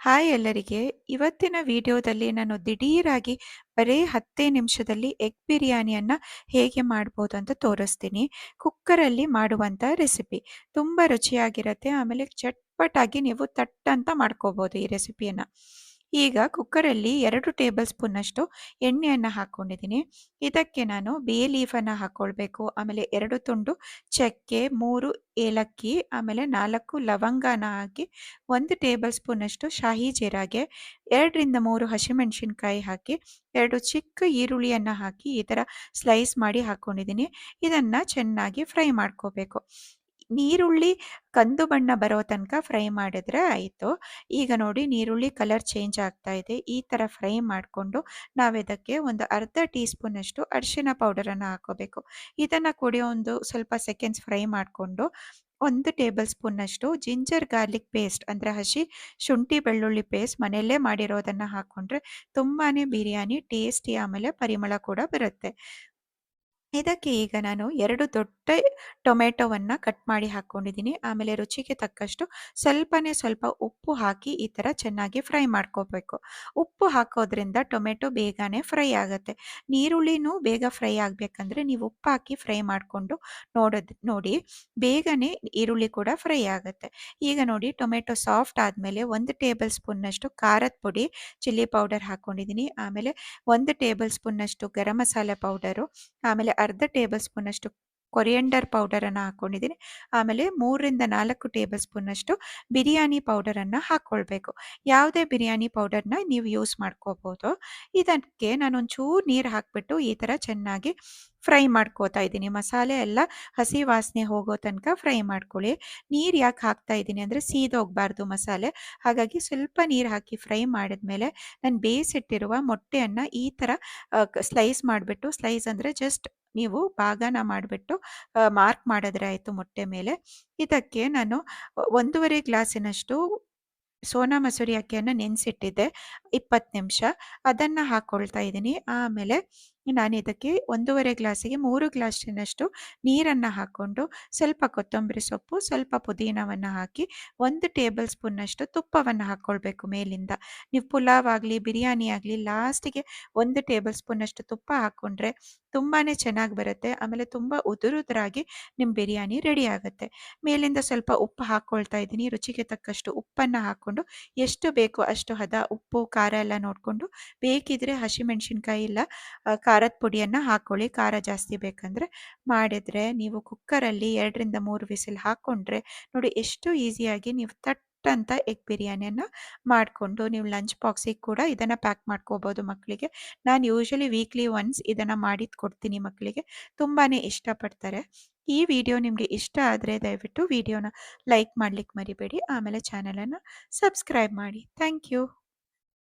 Hi ಎಲ್ಲರಿಗೆ. ಇವತ್ತಿನ ವಿಡಿಯೋದಲ್ಲಿ ನಾನು ದಿಢೀರಾಗಿ ಬರೀ ಹತ್ತೇ ನಿಮಿಷದಲ್ಲಿ ಎಗ್ ಬಿರಿಯಾನಿಯನ್ನು ಹೇಗೆ ಮಾಡ್ಬೋದು ಅಂತ ತೋರಿಸ್ತೀನಿ. ಕುಕ್ಕರಲ್ಲಿ ಮಾಡುವಂಥ ರೆಸಿಪಿ ತುಂಬ ರುಚಿಯಾಗಿರುತ್ತೆ. ಆಮೇಲೆ ಚಟ್ಪಟಾಗಿ ನೀವು ತಟ್ ಅಂತ ಮಾಡ್ಕೋಬೋದು ಈ ರೆಸಿಪಿಯನ್ನು. ಈಗ ಕುಕ್ಕರಲ್ಲಿ ಎರಡು ಟೇಬಲ್ ಸ್ಪೂನಷ್ಟು ಎಣ್ಣೆಯನ್ನು ಹಾಕ್ಕೊಂಡಿದ್ದೀನಿ ಇದಕ್ಕೆ ನಾನು ಬೇ ಲೀಫನ್ನು ಹಾಕ್ಕೊಳ್ಬೇಕು ಆಮೇಲೆ ಎರಡು ತುಂಡು ಚಕ್ಕೆ, ಮೂರು ಏಲಕ್ಕಿ, ಆಮೇಲೆ ನಾಲ್ಕು ಲವಂಗನ ಹಾಕಿ ಒಂದು ಟೇಬಲ್ ಸ್ಪೂನಷ್ಟು ಶಾಹಿ ಜೀರಾಗೆ, ಎರಡರಿಂದ ಮೂರು ಹಸಿಮೆಣಸಿನ್ಕಾಯಿ ಹಾಕಿ, ಎರಡು ಚಿಕ್ಕ ಈರುಳ್ಳಿಯನ್ನು ಹಾಕಿ ಈ ಥರ ಸ್ಲೈಸ್ ಮಾಡಿ ಹಾಕ್ಕೊಂಡಿದ್ದೀನಿ ಇದನ್ನು ಚೆನ್ನಾಗಿ ಫ್ರೈ ಮಾಡ್ಕೋಬೇಕು. ನೀರುಳ್ಳಿ ಕಂದು ಬಣ್ಣ ಬರೋ ತನಕ ಫ್ರೈ ಮಾಡಿದ್ರೆ ಆಯಿತು. ಈಗ ನೋಡಿ ನೀರುಳ್ಳಿ ಕಲರ್ ಚೇಂಜ್ ಆಗ್ತಾ ಇದೆ. ಈ ಥರ ಫ್ರೈ ಮಾಡಿಕೊಂಡು ನಾವು ಇದಕ್ಕೆ ಒಂದು ಅರ್ಧ ಟೀ ಸ್ಪೂನಷ್ಟು ಅರಿಶಿನ ಪೌಡರನ್ನು ಹಾಕೋಬೇಕು. ಇದನ್ನು ಕೂಡ ಒಂದು ಸ್ವಲ್ಪ ಸೆಕೆಂಡ್ಸ್ ಫ್ರೈ ಮಾಡಿಕೊಂಡು ಒಂದು ಟೇಬಲ್ ಸ್ಪೂನಷ್ಟು ಜಿಂಜರ್ ಗಾರ್ಲಿಕ್ ಪೇಸ್ಟ್ ಅಂದರೆ ಹಸಿ ಶುಂಠಿ ಬೆಳ್ಳುಳ್ಳಿ ಪೇಸ್ಟ್ ಮನೆಯಲ್ಲೇ ಮಾಡಿರೋದನ್ನು ಹಾಕ್ಕೊಂಡ್ರೆ ತುಂಬಾ ಬಿರಿಯಾನಿ ಟೇಸ್ಟಿ ಆಮೇಲೆ ಪರಿಮಳ ಕೂಡ ಬರುತ್ತೆ. ಇದಕ್ಕೆ ಈಗ ನಾನು ಎರಡು ದೊಡ್ಡ ಟೊಮೆಟೊವನ್ನು ಕಟ್ ಮಾಡಿ ಹಾಕ್ಕೊಂಡಿದ್ದೀನಿ ಆಮೇಲೆ ರುಚಿಗೆ ತಕ್ಕಷ್ಟು ಸ್ವಲ್ಪನೇ ಸ್ವಲ್ಪ ಉಪ್ಪು ಹಾಕಿ ಈ ಥರ ಚೆನ್ನಾಗಿ ಫ್ರೈ ಮಾಡ್ಕೋಬೇಕು. ಉಪ್ಪು ಹಾಕೋದ್ರಿಂದ ಟೊಮೆಟೊ ಬೇಗನೆ ಫ್ರೈ ಆಗುತ್ತೆ. ನೀರುಳ್ಳಿನೂ ಬೇಗ ಫ್ರೈ ಆಗಬೇಕಂದ್ರೆ ನೀವು ಉಪ್ಪು ಹಾಕಿ ಫ್ರೈ ಮಾಡಿಕೊಂಡು ನೋಡೋದು, ನೋಡಿ ಬೇಗನೆ ಈರುಳ್ಳಿ ಕೂಡ ಫ್ರೈ ಆಗುತ್ತೆ. ಈಗ ನೋಡಿ ಟೊಮೆಟೊ ಸಾಫ್ಟ್ ಆದಮೇಲೆ ಒಂದು ಟೇಬಲ್ ಸ್ಪೂನ್ನಷ್ಟು ಖಾರದ ಪುಡಿ, ಚಿಲ್ಲಿ ಪೌಡರ್ ಹಾಕ್ಕೊಂಡಿದ್ದೀನಿ ಆಮೇಲೆ ಒಂದು ಟೇಬಲ್ ಸ್ಪೂನ್ನಷ್ಟು ಗರಂ ಮಸಾಲೆ ಪೌಡರು, ಆಮೇಲೆ ಅರ್ಧ ಟೇಬಲ್ ಸ್ಪೂನಷ್ಟು ಕೊರಿಯಂಡರ್ ಪೌಡರನ್ನು ಹಾಕ್ಕೊಂಡಿದ್ದೀನಿ ಆಮೇಲೆ ಮೂರರಿಂದ ನಾಲ್ಕು ಟೇಬಲ್ ಸ್ಪೂನಷ್ಟು ಬಿರಿಯಾನಿ ಪೌಡರನ್ನು ಹಾಕ್ಕೊಳ್ಬೇಕು ಯಾವುದೇ ಬಿರಿಯಾನಿ ಪೌಡರ್ನ ನೀವು ಯೂಸ್ ಮಾಡ್ಕೋಬೋದು. ಇದಕ್ಕೆ ನಾನು ಒಂಚೂರು ನೀರು ಹಾಕಿಬಿಟ್ಟು ಈ ಥರ ಚೆನ್ನಾಗಿ ಫ್ರೈ ಮಾಡ್ಕೋತಾ ಇದ್ದೀನಿ. ಮಸಾಲೆ ಎಲ್ಲ ಹಸಿ ವಾಸನೆ ಹೋಗೋ ತನಕ ಫ್ರೈ ಮಾಡ್ಕೊಳ್ಳಿ. ನೀರು ಯಾಕೆ ಹಾಕ್ತಾ ಇದ್ದೀನಿ ಅಂದರೆ ಸೀದೋಗಬಾರ್ದು ಮಸಾಲೆ. ಹಾಗಾಗಿ ಸ್ವಲ್ಪ ನೀರು ಹಾಕಿ ಫ್ರೈ ಮಾಡಿದ್ಮೇಲೆ ನಾನು ಬೇಯಿಸಿಟ್ಟಿರುವ ಮೊಟ್ಟೆಯನ್ನು ಈ ಥರ ಸ್ಲೈಸ್ ಮಾಡಿಬಿಟ್ಟು, ಸ್ಲೈಸ್ ಅಂದರೆ ಜಸ್ಟ್ ನೀವು ಭಾಗನ ಮಾಡಿಬಿಟ್ಟು ಮಾರ್ಕ್ ಮಾಡಿದ್ರೆ ಆಯಿತು ಮೊಟ್ಟೆ ಮೇಲೆ. ಇದಕ್ಕೆ ನಾನು ಒಂದೂವರೆ ಗ್ಲಾಸಿನಷ್ಟು ಸೋನಾ ಮಸೂರಿ ಅಕ್ಕಿಯನ್ನು ನೆನೆಸಿಟ್ಟಿದ್ದೆ. ಇಪ್ಪತ್ತು ನಿಮಿಷ. ಅದನ್ನು ಹಾಕ್ಕೊಳ್ತಾ ಇದ್ದೀನಿ. ಆಮೇಲೆ ನಾನು ಇದಕ್ಕೆ ಒಂದೂವರೆ ಗ್ಲಾಸಿಗೆ ಮೂರು ಗ್ಲಾಸಿನಷ್ಟು ನೀರನ್ನು ಹಾಕ್ಕೊಂಡು ಸ್ವಲ್ಪ ಕೊತ್ತಂಬರಿ ಸೊಪ್ಪು, ಸ್ವಲ್ಪ ಪುದೀನವನ್ನು ಹಾಕಿ ಒಂದು ಟೇಬಲ್ ಸ್ಪೂನ್ನಷ್ಟು ತುಪ್ಪವನ್ನು ಹಾಕ್ಕೊಳ್ಬೇಕು ಮೇಲಿಂದ. ನೀವು ಪುಲಾವ್ ಆಗಲಿ, ಬಿರಿಯಾನಿ ಆಗಲಿ, ಲಾಸ್ಟಿಗೆ ಒಂದು ಟೇಬಲ್ ಸ್ಪೂನ್ನಷ್ಟು ತುಪ್ಪ ಹಾಕ್ಕೊಂಡ್ರೆ ತುಂಬಾ ಚೆನ್ನಾಗಿ ಬರುತ್ತೆ. ಆಮೇಲೆ ತುಂಬ ಉದುರುದ್ರಾಗಿ ನಿಮ್ಮ ಬಿರಿಯಾನಿ ರೆಡಿ ಆಗುತ್ತೆ. ಮೇಲಿಂದ ಸ್ವಲ್ಪ ಉಪ್ಪು ಹಾಕ್ಕೊಳ್ತಾ ಇದ್ದೀನಿ. ರುಚಿಗೆ ತಕ್ಕಷ್ಟು ಉಪ್ಪನ್ನು ಹಾಕ್ಕೊಂಡು ಎಷ್ಟು ಬೇಕೋ ಅಷ್ಟು ಹದ, ಉಪ್ಪು, ಖಾರ ಎಲ್ಲ ನೋಡಿಕೊಂಡು ಬೇಕಿದ್ರೆ ಹಸಿಮೆಣಸಿನ್ಕಾಯಿ ಇಲ್ಲ ಖಾರದ ಪುಡಿಯನ್ನು ಹಾಕ್ಕೊಳ್ಳಿ ಖಾರ ಜಾಸ್ತಿ ಬೇಕಂದರೆ ಮಾಡಿದರೆ ನೀವು ಕುಕ್ಕರಲ್ಲಿ ಎರಡರಿಂದ ಮೂರು ವಿಸಿಲ್ ಹಾಕ್ಕೊಂಡ್ರೆ ನೋಡಿ ಎಷ್ಟು ಈಸಿಯಾಗಿ ನೀವು ತಟ್ ಅಂತ ಎಗ್ ಬಿರಿಯಾನಿಯನ್ನು ಮಾಡಿಕೊಂಡು ನೀವು ಲಂಚ್ ಬಾಕ್ಸಿಗೆ ಕೂಡ ಇದನ್ನು ಪ್ಯಾಕ್ ಮಾಡ್ಕೋಬೋದು ಮಕ್ಕಳಿಗೆ. ನಾನು ಯೂಶಲಿ ವೀಕ್ಲಿ ಒನ್ಸ್ ಇದನ್ನು ಮಾಡಿದ್ದು ಕೊಡ್ತೀನಿ ಮಕ್ಕಳಿಗೆ. ತುಂಬಾ ಇಷ್ಟಪಡ್ತಾರೆ. ಈ ವಿಡಿಯೋ ನಿಮಗೆ ಇಷ್ಟ ಆದರೆ ದಯವಿಟ್ಟು ವಿಡಿಯೋನ ಲೈಕ್ ಮಾಡ್ಲಿಕ್ಕೆ ಮರಿಬೇಡಿ. ಆಮೇಲೆ ಚಾನಲನ್ನು ಸಬ್ಸ್ಕ್ರೈಬ್ ಮಾಡಿ. Thank you.